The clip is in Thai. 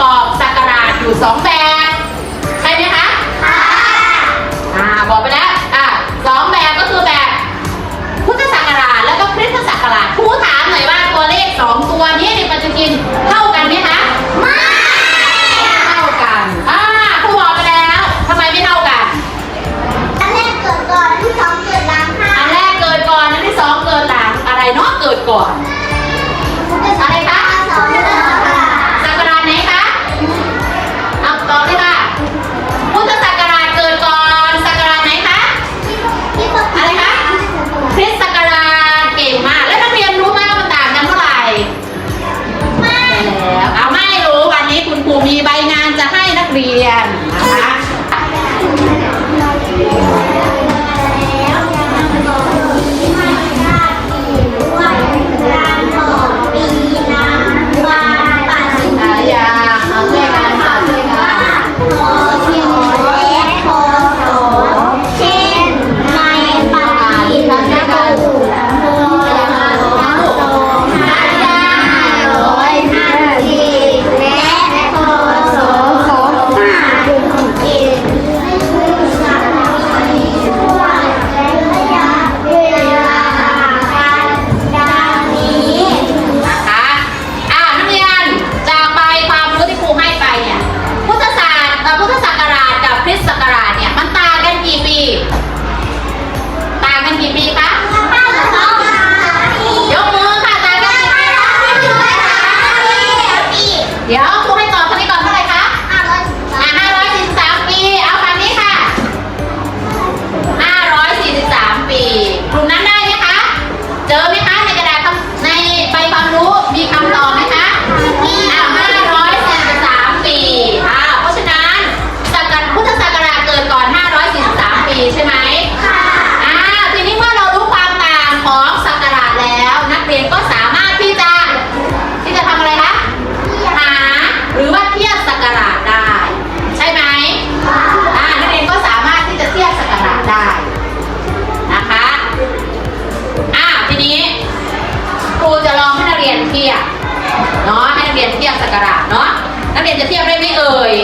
บอกสักการะอยู่สองแบบ เรียนเทียบสกการเนาะนักเรียนจะเทียบได้ไม่เอ่ย